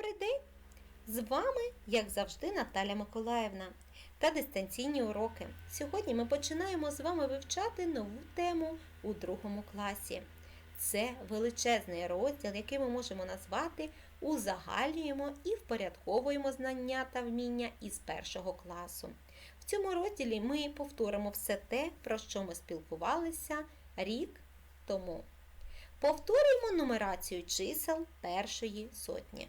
Добрий день! З вами, як завжди, Наталя Миколаївна та дистанційні уроки. Сьогодні ми починаємо з вами вивчати нову тему у другому класі. Це величезний розділ, який ми можемо назвати Узагальнюємо і впорядковуємо знання та вміння із першого класу. В цьому розділі ми повторимо все те, про що ми спілкувалися рік тому. Повторюємо нумерацію чисел першої сотні.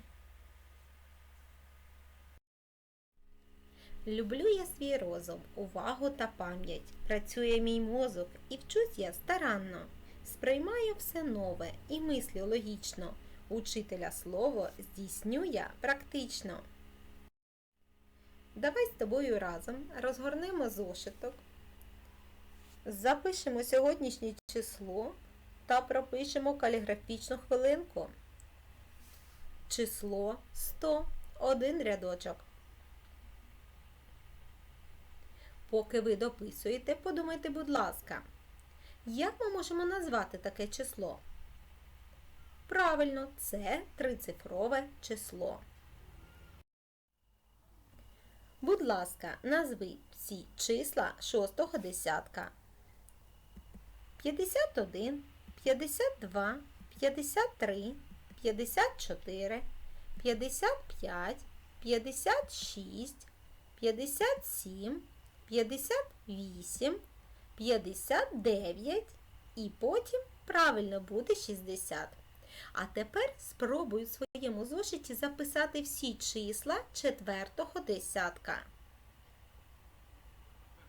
Люблю я свій розум, увагу та пам'ять. Працює мій мозок і вчусь я старанно. Сприймаю все нове і мислю логічно. Учителя слово здійсню я практично. Давай з тобою разом розгорнемо зошиток, запишемо сьогоднішнє число та пропишемо каліграфічну хвилинку. Число 100. Один рядочок. Поки ви дописуєте, подумайте, будь ласка, як ми можемо назвати таке число? Правильно, це трицифрове число. Будь ласка, назви всі числа шостого десятка. 51, 52, 53, 54, 55, 56, 57, 58, 59 і потім правильно буде 60. А тепер спробуй у своєму зошиті записати всі числа четвертого десятка.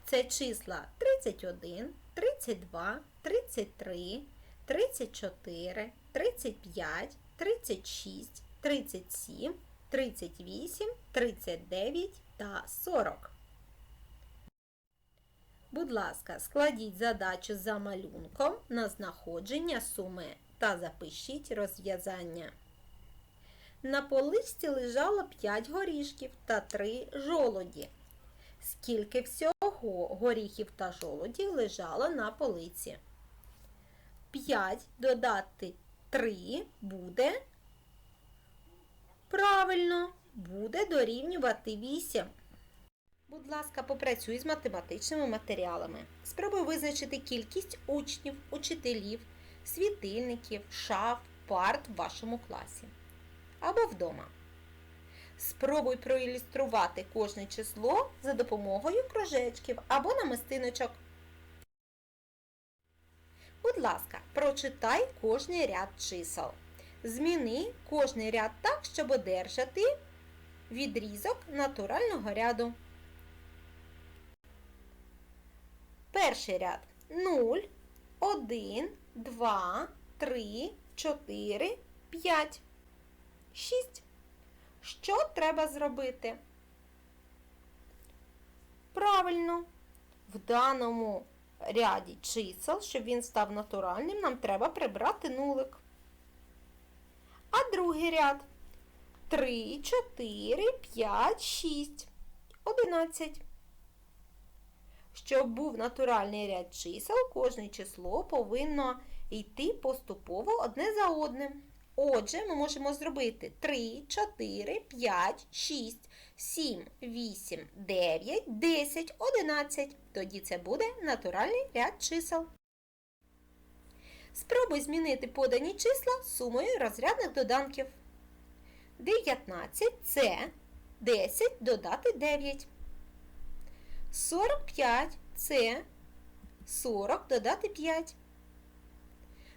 Це числа 31, 32, 33, 34, 35, 36, 37, 38, 39 та 40. Будь ласка, складіть задачу за малюнком на знаходження суми та запишіть розв'язання. На поличці лежало 5 горішків та 3 жолоді. Скільки всього горіхів та жолодів лежало на полиці? 5 додати 3 буде. Правильно, буде дорівнювати 8. Будь ласка, попрацюй з математичними матеріалами. Спробуй визначити кількість учнів, учителів, світильників, шаф, парт в вашому класі або вдома. Спробуй проілюструвати кожне число за допомогою кружечків або намистиночок. Будь ласка, прочитай кожний ряд чисел. Зміни кожний ряд так, щоб одержати відрізок натурального ряду. Перший ряд 0, 1, 2, 3, 4, 5, 6. Що треба зробити? Правильно, в даному ряді чисел, щоб він став натуральним, нам треба прибрати нулик. А другий ряд 3, 4, 5, 6, 11. Щоб був натуральний ряд чисел, кожне число повинно йти поступово одне за одним. Отже, ми можемо зробити 3, 4, 5, 6, 7, 8, 9, 10, 11. Тоді це буде натуральний ряд чисел. Спробуй змінити подані числа сумою розрядних доданків. 19 це 10 додати 9. 45 це 40 додати 5.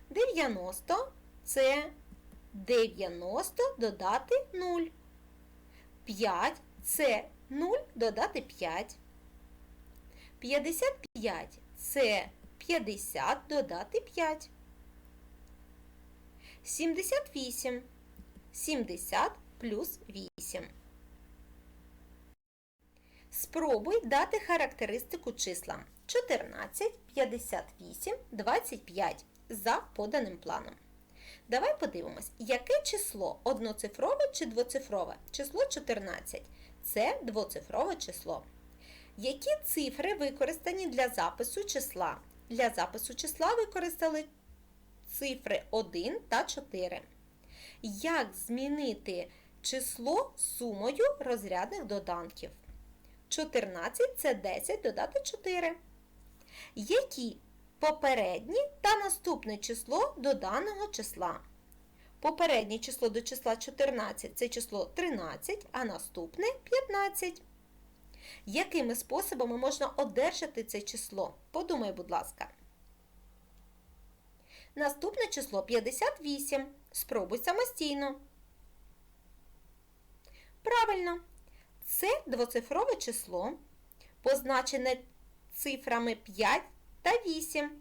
90 це 90 додати 0. 5 це 0 додати 5. 55 це 50 додати 5. 78 70 плюс 8. Спробуй дати характеристику числам 14, 58, 25 за поданим планом. Давай подивимось, яке число одноцифрове чи двоцифрове? Число 14. Це двоцифрове число. Які цифри використані для запису числа? Для запису числа використали цифри 1 та 4. Як змінити число сумою розрядних доданків. 14 це 10 додати 4. Які попередні та наступне число до даного числа? Попереднє число до числа 14 це число 13, а наступне 15. Якими способами можна одержати це число? Подумай, будь ласка. Наступне число 58. Спробуй самостійно. Правильно. Це двоцифрове число, позначене цифрами 5 та 8.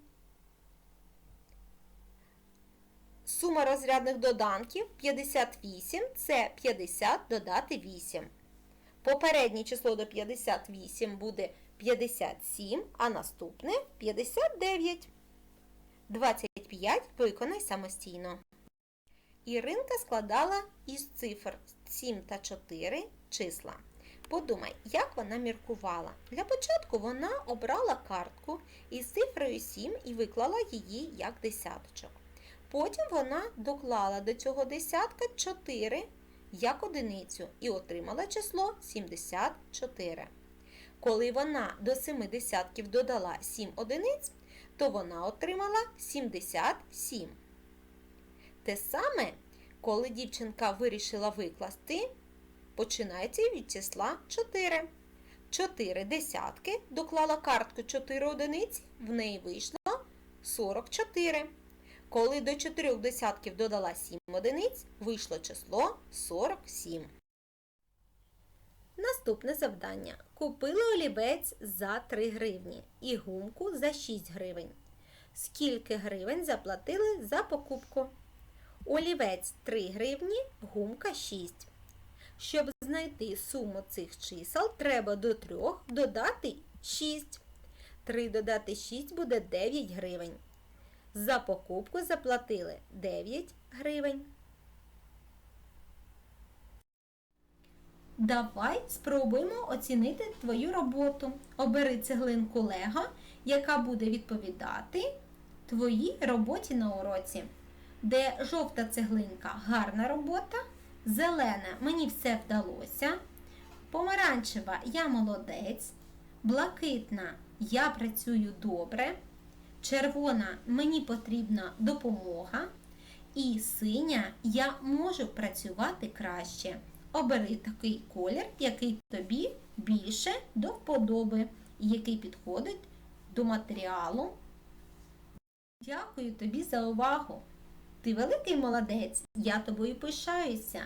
Сума розрядних доданків 58 це 50 додати 8. Попереднє число до 58 буде 57, а наступне 59. 25 виконай самостійно. Іринка складала із цифр 7 та 4 числа. Подумай, як вона міркувала. Для початку вона обрала картку із цифрою 7 і виклала її як десяточок. Потім вона доклала до цього десятка 4 як одиницю і отримала число 74. Коли вона до 7 десятків додала 7 одиниць, то вона отримала 77. Те саме, коли дівчинка вирішила викласти, починається від числа 4. 4 десятки доклала картку 4 одиниці, в неї вийшло 44. Коли до 4 десятків додала 7 одиниць, вийшло число 47. Наступне завдання. Купили олівець за 3 гривні і гумку за 6 гривень. Скільки гривень заплатили за покупку? Олівець 3 гривні, гумка 6. Щоб знайти суму цих чисел, треба до 3 додати 6. 3 додати 6 буде 9 гривень. За покупку заплатили 9 гривень. Давай спробуємо оцінити твою роботу. Обери цеглинку Лего, яка буде відповідати твоїй роботі на уроці. Де жовта цеглинка гарна робота, зелена мені все вдалося, помаранчева. Я молодець, блакитна. Я працюю добре, червона. Мені потрібна допомога, і синя. Я можу працювати краще. Обери такий колір, який тобі більше до вподоби, який підходить до матеріалу. Дякую тобі за увагу! Ти великий молодець, я тобою пишаюся.